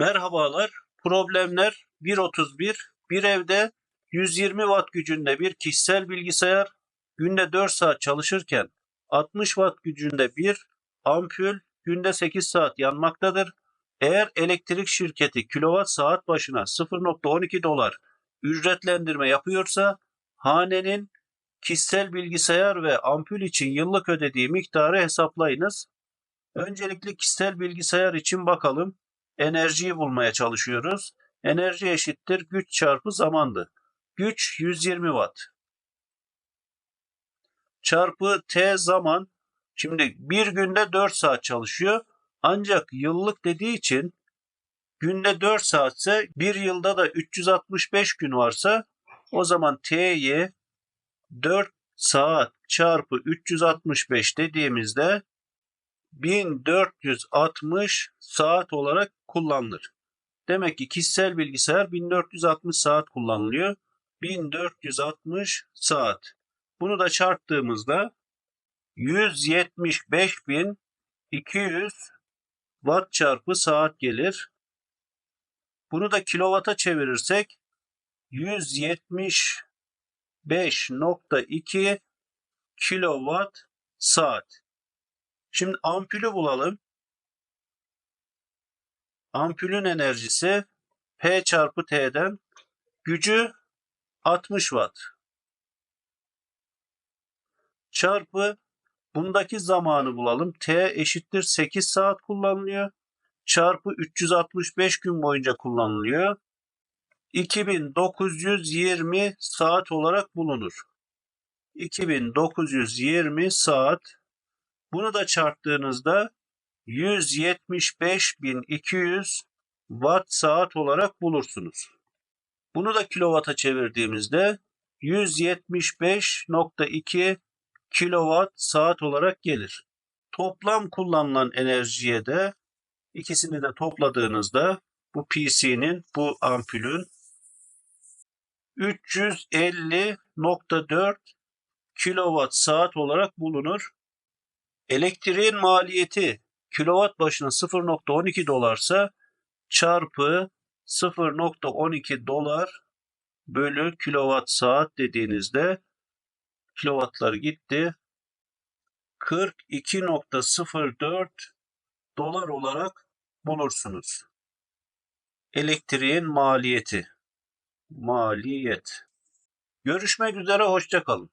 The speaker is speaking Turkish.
Merhabalar. Problemler 1.31. Bir evde 120 watt gücünde bir kişisel bilgisayar günde 4 saat çalışırken 60 watt gücünde bir ampul günde 8 saat yanmaktadır. Eğer elektrik şirketi kilowatt saat başına 0.12 dolar ücretlendirme yapıyorsa hanenin kişisel bilgisayar ve ampul için yıllık ödediği miktarı hesaplayınız. Öncelikle kişisel bilgisayar için bakalım. Enerjiyi bulmaya çalışıyoruz. Enerji eşittir güç çarpı zamandı. Güç 120 watt. Çarpı t zaman. Şimdi bir günde 4 saat çalışıyor. Ancak yıllık dediği için günde 4 saatse bir yılda da 365 gün varsa o zaman t'yi 4 saat çarpı 365 dediğimizde 1460 saat olarak kullanılır. Demek ki kişisel bilgisayar 1460 saat kullanılıyor. 1460 saat. Bunu da çarptığımızda 175.200 watt çarpı saat gelir. Bunu da kilowata çevirirsek 175.2 kilowatt saat. Şimdi ampulü bulalım. Ampulün enerjisi P çarpı T'den gücü 60 watt. Çarpı bundaki zamanı bulalım. T eşittir 8 saat kullanılıyor. Çarpı 365 gün boyunca kullanılıyor. 2920 saat olarak bulunur. 2920 saat bunu da çarptığınızda 175.200 watt saat olarak bulursunuz. Bunu da kilowata çevirdiğimizde 175.2 kilowatt saat olarak gelir. Toplam kullanılan enerjiye de ikisini de topladığınızda bu PC'nin, bu ampulün 350.4 kilowatt saat olarak bulunur. Elektriğin maliyeti kilowatt başına 0.12 dolarsa çarpı 0.12 dolar bölü kilowatt saat dediğinizde kilowattlar gitti. 42.04 dolar olarak bulursunuz. Elektriğin maliyeti. Maliyet. Görüşmek üzere, hoşçakalın.